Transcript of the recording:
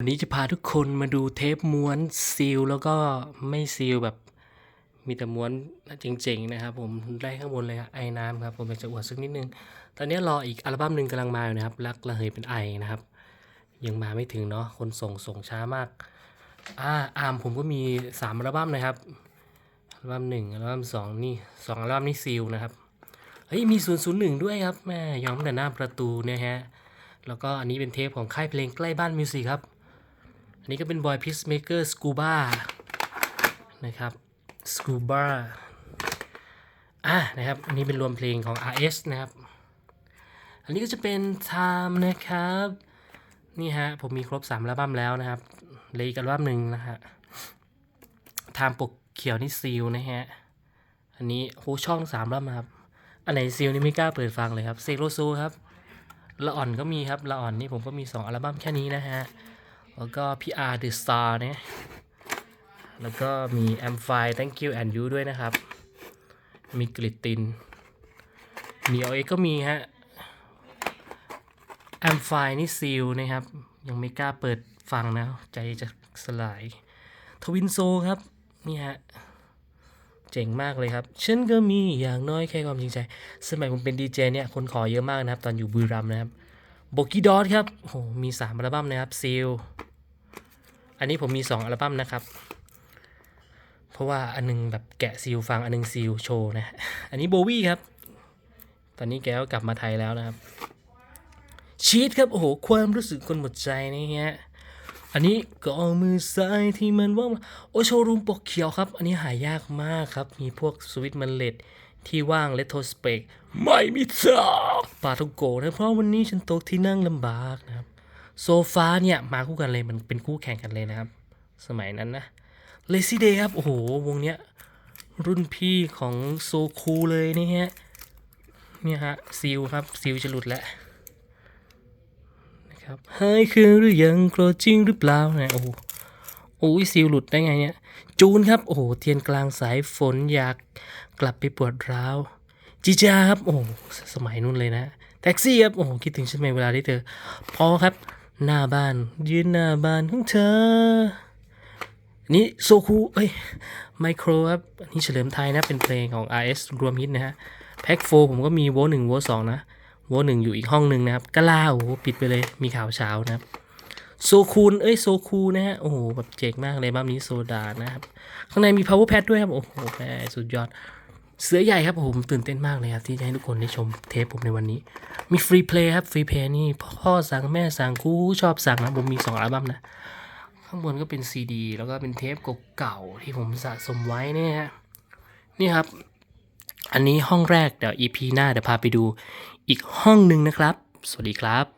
วันนี้จะพาทุกคนมาดูเทปม้วนซีลแล้วก็ไม่ซีลแบบมีแต่ม้วนจริงๆนะครับผมได้ข้างบนเลยครับไอ้น้ำครับผมอยากจะอวดสักนิดนึง ตอนนี้รออีกอัลบั้มหนึ่งกำลังมาอยู่นะครับรักระเหยเป็นไอนะครับ ยังมาไม่ถึงเนาะคนส่งส่งช้ามากอ่าอาร์มผมก็มีสามอัลบั้มนะครับอัลบั้มหนึ่งอัลบั้มสองนี่สองอัลบั้มนี่ซีลนะครับเฮ้ยมีศูนย์ศูนย์หนึ่งด้วยครับแม่ยอมแต่หน้าประตูเนี่ยฮะแล้วก็อันนี้เป็นเทปของค่ายเพลงใกล้บ้านมิวสิกครับ นนี้ก็เป็น Boy Peacemaker Scuba นะครับ Scuba อะนะครับ อันนี้เป็นรวมเพลงของ RS นะครับ อันนี้ก็จะเป็น Time นะครับ นี่ฮะ ผมมีครบ3อัลบั้มแล้วนะครับเลยอีกอัลบั้มหนึ่งนะฮะ Time ปกเขียวนี่ซีลนะฮะ อันนี้โหช่องสามอัลบั้มครับ อันไหนซีลนี่ไม่กล้าเปิดฟังเลยครับเซโรโซครับละอ่อนก็มีครับละอ่อนนี่ผมก็มี 2 อัลบั้มแค่นี้นะฮะ แล้วก็ PR The Star เนี่ย แล้วก็มี a m p h i Thank You and You ด้วยนะครับ มีกลิตตินมีเอาเอก็มีฮะ a m p h i นี่ซีลนะครับ ยังไม่กล้าเปิดฟังนะ ใจจะสลาย ทวินโซครับ นี่ฮะเจ๋งมากเลยครับ ฉันก็มีอย่างน้อยแค่ความจริงใจ สมัยผมเป็นดีเจเนี่ย คนขอเยอะมากนะครับ ตอนอยู่บุรีรัมย์นะครับโบกี้ดอทครับโอ้โหมี3อัลบั้มนะครับซีล อันนี้ผมมี 2 อัลบั้มนะครับ เพราะว่าอันนึงแบบแกะซีลฟังอันนึงซีลโชว์นะ อันนี้โบวี่ครับ ตอนนี้แกก็กลับมาไทยแล้วนะครับ ชีตครับ โอ้โห ความรู้สึกคนหมดใจนี่ฮะ อันนี้ก็เอามือซ้ายที่มันว่างโอโชว์รูมปกเขียวครับ อันนี้หายากมากครับ มีพวกสวิตมันเลดที่ว่างเลโทสเปกไม่มีทางปาทุกโกนะเพราะวันนี้ฉันตกที่นั่งลำบากนะครับ โซฟาเนี่ยมาคู่กันเลยมันเป็นคู่แข่งกันเลยนะครับ สมัยนั้นนะเลซี่เดย์ครับ โอ้โห วงเนี้ย รุ่นพี่ของโซคูเลยนี่ฮะเนี่ยฮะซิลครับซิลจะหลุดแล้วนะครับหายคืนหรือยังโกรจริงหรือเปล่าเนี่ยโอ้โหโอ้ยซิลหลุดได้ไงเนี่ย จูนครับ โอ้โห เทียนกลางสายฝนอยากกลับไปปวดร้าวจีจาครับ โอ้สมัยนู้นเลยนะ แท็กซี่ครับ โอ้คิดถึงฉันไหมเวลาที่เธอพอครับ หน้าบ้าน ยืนหน้าบ้านของเธอนนี้โซคูเอ้ยไมโครครับอันนี้เฉลิมไทยนะ เป็นเพลงของ RS รวมฮิตนะฮะ แพ็กโฟผมก็มีโวหนึ่งโวสองนะ โวหนึ่งอยู่อีกห้องหนึ่งนะครับกะลาโอ้โหปิดไปเลยมีข่าวเช้านะครับโซคูนเอ้ยโซคูนะฮะ โอ้โหแบบเจ๋งมากเลยบ้ามนี้โซดานะครับ ข้างในมี power pad ด้วยครับ โอ้โหแม่สุดยอด เสือใหญ่ครับผมตื่นเต้นมากเลยครับ ที่จะให้ทุกคนได้ชมเทปผมในวันนี้ มีฟรีเพลย์ครับฟรีเพลย์นี่พ่อสั่งแม่สั่งครูชอบสั่งนะผมมีสองอัลบั้มนะ ข้างบนก็เป็นซีดีแล้วก็เป็นเทปเก่าๆที่ผมสะสมไว้เนี่ยฮะนี่ครับ อันนี้ห้องแรกเดี๋ยว EP หน้าเดี๋ยวพาไปดูอีกห้องหนึ่งนะครับ สวัสดีครับ